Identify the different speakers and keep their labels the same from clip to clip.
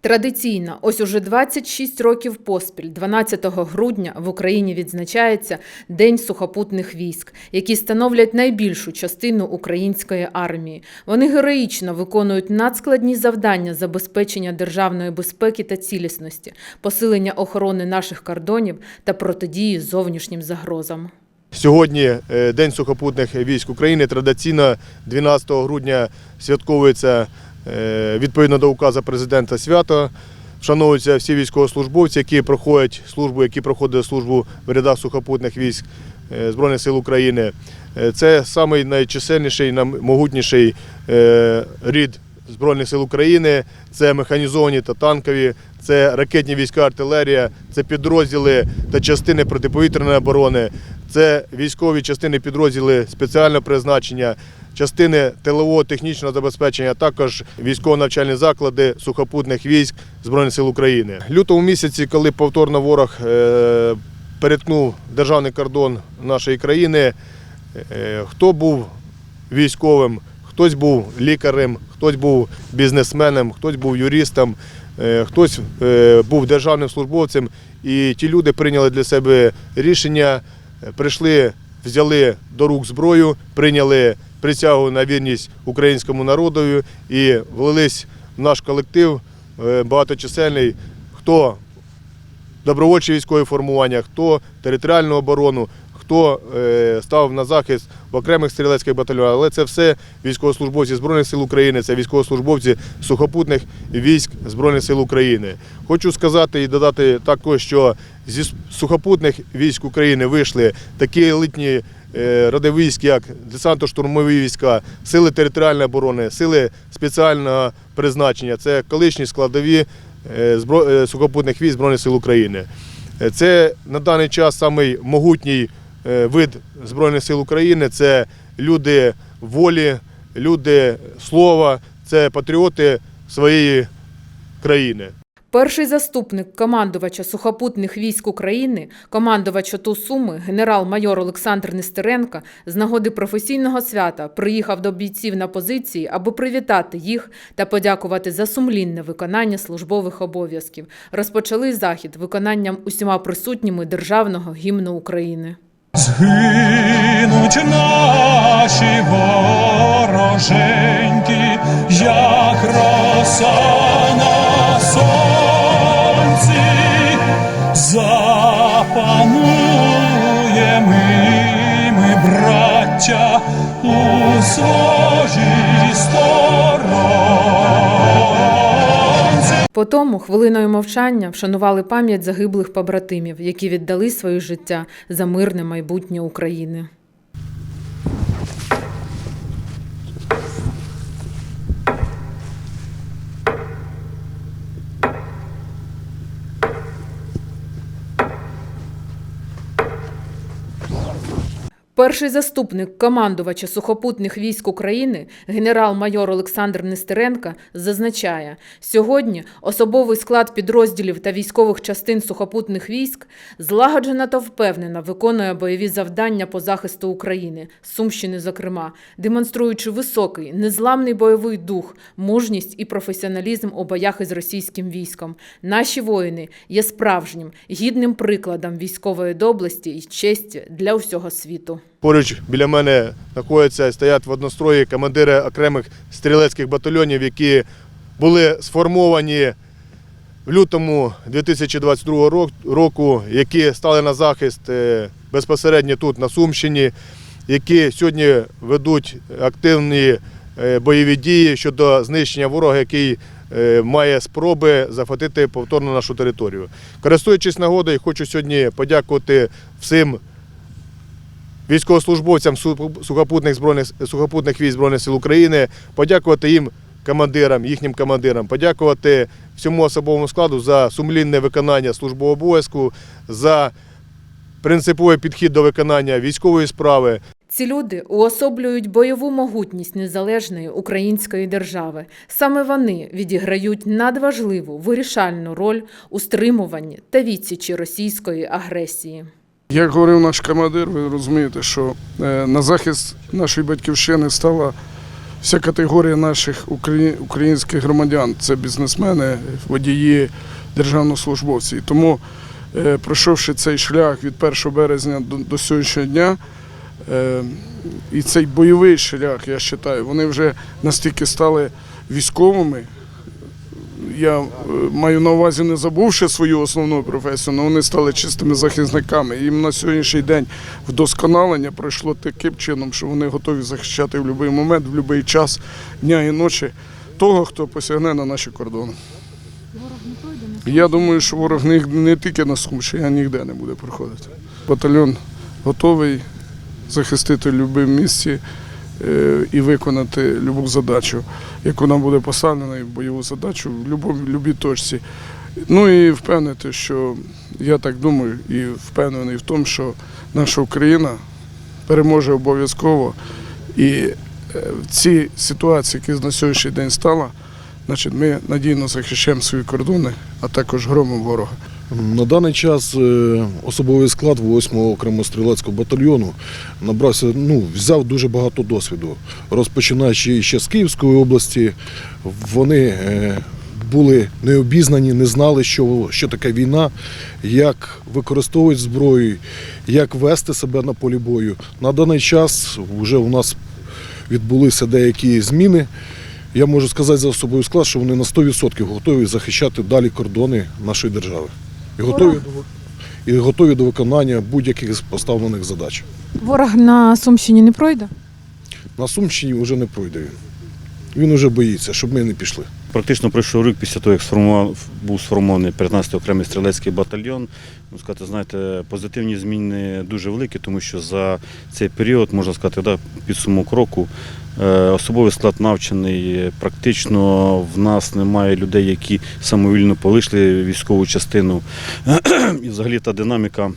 Speaker 1: Традиційно, ось уже 26 років поспіль, 12 грудня в Україні відзначається День сухопутних військ, які становлять найбільшу частину української армії. Вони героїчно виконують надскладні завдання забезпечення державної безпеки та цілісності, посилення охорони наших кордонів та протидії зовнішнім загрозам.
Speaker 2: Сьогодні е, День сухопутних військ України. Традиційно 12 грудня святковується відповідно до указу президента свято. Вшановуються всі військовослужбовці, які проходять службу, які проходять службу в рядах сухопутних військ е, Збройних сил України. Е, Це самий найчисельніший, наймогутніший е, рід Збройних сил України. Це механізовані та танкові, це ракетні війська, артилерія, це підрозділи та частини протиповітряної оборони, це військові частини підрозділи спеціального призначення, частини тилового технічного забезпечення, а також військово-навчальні заклади сухопутних військ Збройних сил України. Лютому місяці, коли повторно ворог е, переткнув державний кордон нашої країни, е, хто був військовим, хтось був лікарем, хтось був бізнесменом, хтось був юристом, е, хтось був державним службовцем. І ті люди прийняли для себе рішення, прийшли, взяли до рук зброю, прийняли присягу на вірність українському народові і влились в наш колектив е, багаточисельний, хто добровольчі військові формування, хто територіальну оборону, хто е, став на захист в окремих стрілецьких батальйонах. Але це все військовослужбовці Збройних сил України, це військовослужбовці сухопутних військ Збройних сил України. Хочу сказати і додати також, що зі сухопутних військ України вийшли такі елітні е, роди військ, як десантно-штурмові війська, сили територіальної оборони, сили спеціального призначення. Це колишні складові е, е, сухопутних військ Збройних сил України. Це на даний час самий могутній вид Збройних сил України. Це люди волі, люди слова, це патріоти своєї країни.
Speaker 1: Перший заступник командувача сухопутних військ України, командувач ОТУ Суми, генерал-майор Олександр Нестеренко з нагоди професійного свята приїхав до бійців на позиції, аби привітати їх та подякувати за сумлінне виконання службових обов'язків. Розпочали захід виконанням усіма присутніми державного гімну України.
Speaker 3: Згинуть наші вороженьки, як роса на запануємо ми, браття, у своїй сторонці.
Speaker 1: Потому хвилиною мовчання вшанували пам'ять загиблих побратимів, які віддали своє життя за мирне майбутнє України. Перший заступник командувача сухопутних військ України, генерал-майор Олександр Нестеренко, зазначає, сьогодні особовий склад підрозділів та військових частин сухопутних військ злагоджено та впевнено виконує бойові завдання по захисту України, Сумщини, зокрема, демонструючи високий, незламний бойовий дух, мужність і професіоналізм у боях із російським військом. Наші воїни є справжнім, гідним прикладом військової доблесті і честі для всього світу.
Speaker 2: Поруч біля мене знаходяться і стоять в однострої командири окремих стрілецьких батальйонів, які були сформовані в лютому 2022 року, які стали на захист е, безпосередньо тут, на Сумщині, які сьогодні ведуть активні е, бойові дії щодо знищення ворога, який е, має спроби захватити повторно нашу територію. Користуючись нагодою, хочу сьогодні подякувати всім військовослужбовцям су- сухопутних збройних сухопутних військ Збройних сил України, подякувати їм командирам, їхнім командирам, подякувати всьому особовому складу за сумлінне виконання службового обов'язку, за принциповий підхід до виконання військової справи.
Speaker 1: Ці люди уособлюють бойову могутність незалежної української держави. Саме вони відіграють надважливу вирішальну роль у стримуванні та відсічі російської агресії.
Speaker 4: Як говорив наш командир, ви розумієте, що е, на захист нашої батьківщини стала вся категорія наших українських громадян це бізнесмени, водії, державнослужбовці. Тому, е, пройшовши цей шлях від 1 березня до, до сьогоднішнього дня, е, і цей бойовий шлях, я вважаю, вони вже настільки стали військовими. Я е, маю на увазі не забувши свою основну професію, але вони стали чистими захисниками. Їм на сьогоднішній день вдосконалення пройшло таким чином, що вони готові захищати в будь-який момент, в будь-який час дня і ночі того, хто посягне на наші кордони. Я думаю, що ворог не, тільки на Сумщині, а ніде не буде проходити. Батальйон готовий захистити в будь-якому місці і виконати будь-яку задачу, яку нам буде поставлена, бойову задачу в будь-якій точці. Ну і впевнити, що я так думаю і впевнений в тому, що наша Україна переможе обов'язково. І е, в цій ситуації, яка на сьогоднішній день стала, значить, ми надійно захищаємо свої кордони, а також громом ворога.
Speaker 5: На даний час е, особовий склад 8-го окремого стрілецького батальйону набрався, ну, взяв дуже багато досвіду. Розпочинаючи ще з Київської області, вони е, були необізнані, не знали, що, що таке війна, як використовують зброю, як вести себе на полі бою. На даний час вже у нас відбулися деякі зміни. Я можу сказати за особовий склад, що вони на 100% готові захищати далі кордони нашої держави. І готові, до, і готові до виконання будь-яких поставлених задач.
Speaker 6: Ворог на Сумщині не пройде?
Speaker 5: На Сумщині вже не пройде він. Він вже боїться, щоб ми не пішли.
Speaker 7: Практично пройшов рік після того, як сформував, був сформований 15-й окремий стрілецький батальйон. Ну, сказати, знаєте, позитивні зміни дуже великі, тому що за цей період, можна сказати, да, підсумок року, особовий склад навчений. Практично в нас немає людей, які самовільно полишли військову частину. І взагалі та динаміка.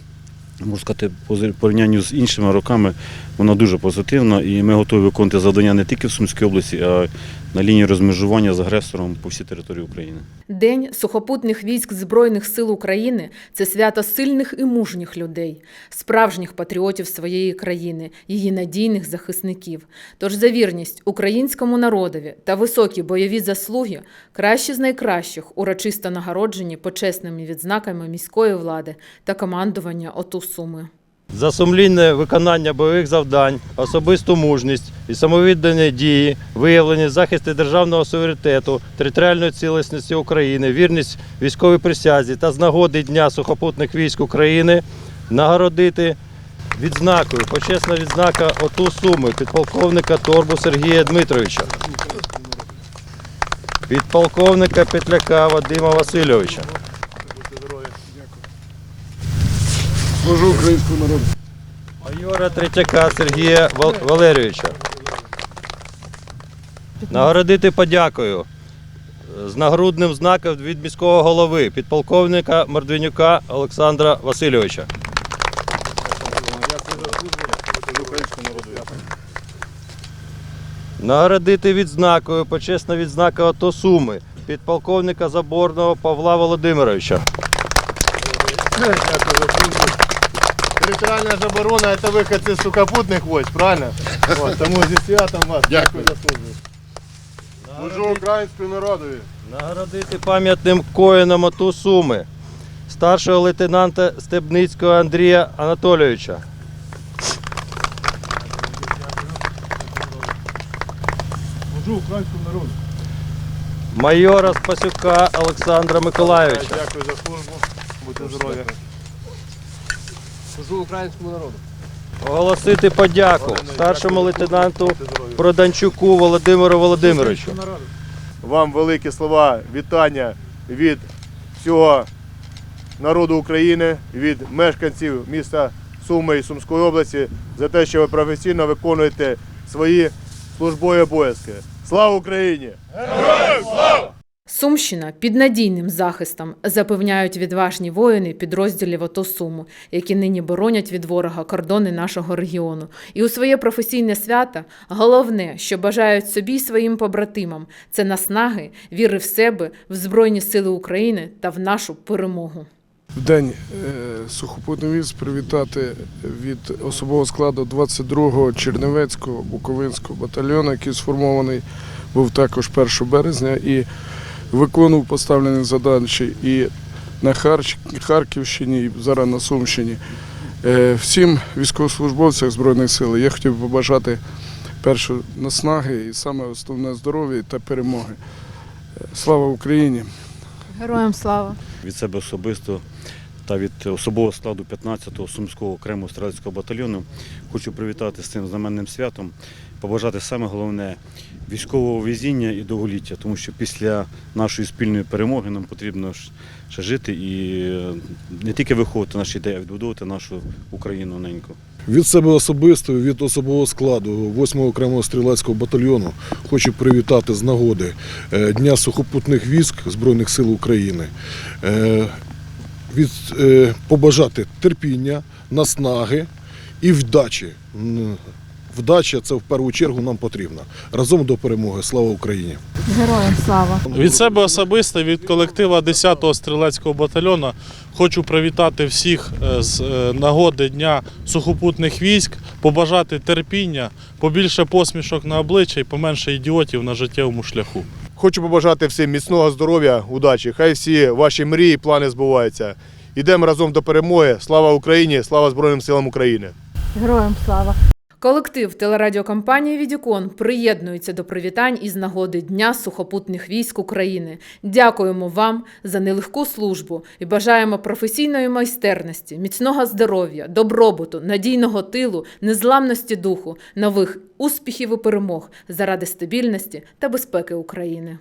Speaker 7: Можу сказати, по порівнянню з іншими роками вона дуже позитивна, і ми готові виконувати завдання не тільки в Сумській області, а на лінії розмежування з агресором по всій території України.
Speaker 1: День сухопутних військ Збройних сил України це свято сильних і мужніх людей, справжніх патріотів своєї країни, її надійних захисників. Тож за вірність українському народові та високі бойові заслуги кращі з найкращих урочисто нагороджені почесними відзнаками міської влади та командування ОТУ Суми.
Speaker 8: За сумлінне виконання бойових завдань, особисту мужність і самовіддані дії, виявлені захисти державного суверенітету, територіальної цілісності України, вірність військовій присязі та з нагоди Дня сухопутних військ України нагородити відзнакою, почесна відзнака ОТУ Суми підполковника Торбу Сергія Дмитровича, підполковника Петляка Вадима Васильовича.
Speaker 4: Служу українському народу.
Speaker 8: Майора Третяка Сергія Вал- Валерійовича. Нагородити подякою з нагрудним знаком від міського голови підполковника Мордвинюка Олександра Васильовича. Нагородити відзнакою почесна відзнака АТО Суми підполковника Заборного Павла Володимировича.
Speaker 2: Територіальна ж оборона це виходці з сухопутних військ, правильно? От, тому зі святом вас. Дякую за службу. Служу українському народові.
Speaker 8: Нагородити пам'ятним коїном АТО Суми старшого лейтенанта Стебницького Андрія Анатолійовича.
Speaker 2: Служу українському народу.
Speaker 8: Майора Спасюка Олександра Миколайовича.
Speaker 2: Дякую за службу. Будьте здорові.
Speaker 9: Служу українському народу.
Speaker 8: Оголосити подяку старшому лейтенанту Проданчуку Володимиру Володимировичу.
Speaker 2: Вам великі слова вітання від всього народу України, від мешканців міста Суми і Сумської області за те, що ви професійно виконуєте свої службові обов'язки. Слава Україні!
Speaker 1: Сумщина під надійним захистом запевняють відважні воїни підрозділів АТО Суму, які нині боронять від ворога кордони нашого регіону. І у своє професійне свято головне, що бажають собі й своїм побратимам, це наснаги, віри в себе, в Збройні Сили України та в нашу перемогу.
Speaker 4: В день е, сухопутний військ привітати від особового складу 22-го Чернівецького Буковинського батальйону, який сформований був також 1 березня і виконував поставлені задачі і на Харківщині, і зараз на Сумщині. Е, Всім військовослужбовцям Збройних сил я хотів би побажати перше наснаги і саме основне здоров'я та перемоги. Е, Слава Україні!
Speaker 6: Героям слава.
Speaker 7: Від себе особисто та від особового складу 15-го Сумського окремого стрілецького батальйону хочу привітати з цим знаменним святом, побажати саме головне військового везіння і довголіття, тому що після нашої спільної перемоги нам потрібно ще жити і е, не тільки виховувати наші ідеї, а відбудовувати нашу Україну неньку.
Speaker 5: Від себе особисто, від особового складу 8-го окремого стрілецького батальйону хочу привітати з нагоди е, Дня сухопутних військ Збройних сил України. Е, Від, побажати терпіння, наснаги і вдачі. Вдача це в першу чергу нам потрібна. Разом до перемоги. Слава Україні!
Speaker 6: Героям слава.
Speaker 9: Від себе особисто, від колектива 10-го стрілецького батальйону хочу привітати всіх е, з е, нагоди Дня сухопутних військ, побажати терпіння, побільше посмішок на обличчя і поменше ідіотів на життєвому шляху.
Speaker 2: Хочу побажати всім міцного здоров'я, удачі. Хай всі ваші мрії, плани збуваються. Ідемо разом до перемоги. Слава Україні! Слава Збройним силам України!
Speaker 6: Героям слава.
Speaker 1: Колектив телерадіокомпанії Відікон приєднується до привітань із нагоди Дня сухопутних військ України. Дякуємо вам за нелегку службу і бажаємо професійної майстерності, міцного здоров'я, добробуту, надійного тилу, незламності духу, нових успіхів і перемог заради стабільності та безпеки України.